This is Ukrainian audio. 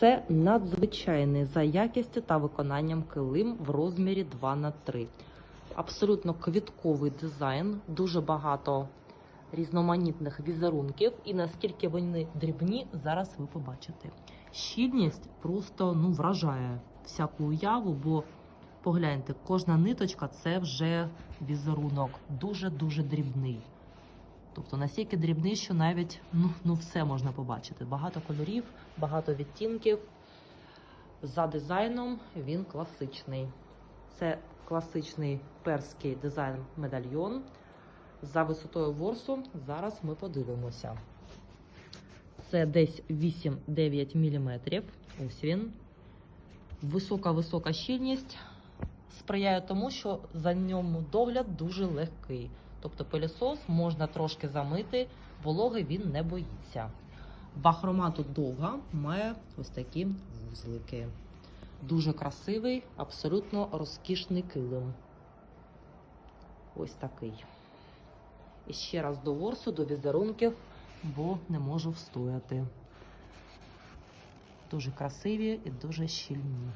Це надзвичайний за якістю та виконанням килим в розмірі 2 на 3 Абсолютно квітковий дизайн, дуже багато різноманітних візерунків, і наскільки вони дрібні, зараз ви побачите. Щільність просто ну, вражає всяку уяву, бо погляньте, кожна ниточка це вже візерунок, дуже-дуже дрібний. Тобто настільки дрібний, що навіть ну, ну все можна побачити. Багато кольорів, багато відтінків. За дизайном він класичний. Це класичний перський дизайн медальйон. За висотою ворсу зараз ми подивимося. Це десь 8-9 мм. Ось він. Висока-висока щільність сприяє тому, що за ньому догляд дуже легкий. Тобто пилісос можна трошки замити, вологи він не боїться. Бахрома тут довга, має ось такі вузлики. Дуже красивий, абсолютно розкішний килим. Ось такий. І ще раз до ворсу, до візерунків, бо не можу встояти. Дуже красиві і дуже щільні.